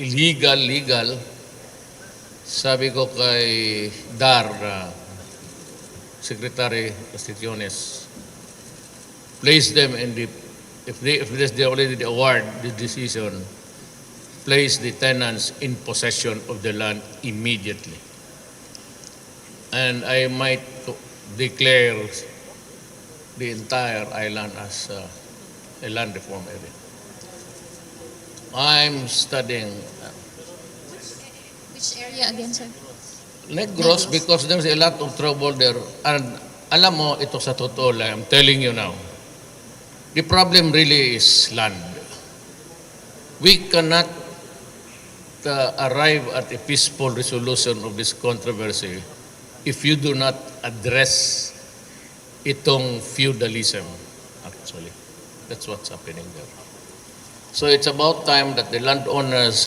illegal, legal, sabi ko kay Dar, uh, Secretary Constituciones, place them in the, if they, if they already award the decision, place the tenants in possession of the land immediately. And I might declare the entire island as uh, a land reform area. I'm studying Which area again, sir? Negros because there's a lot of trouble there. And alam mo, ito sa totoo lang, I'm telling you now, the problem really is land. We cannot uh, arrive at a peaceful resolution of this controversy if you do not address itong feudalism, actually. That's what's happening there. So it's about time that the landowners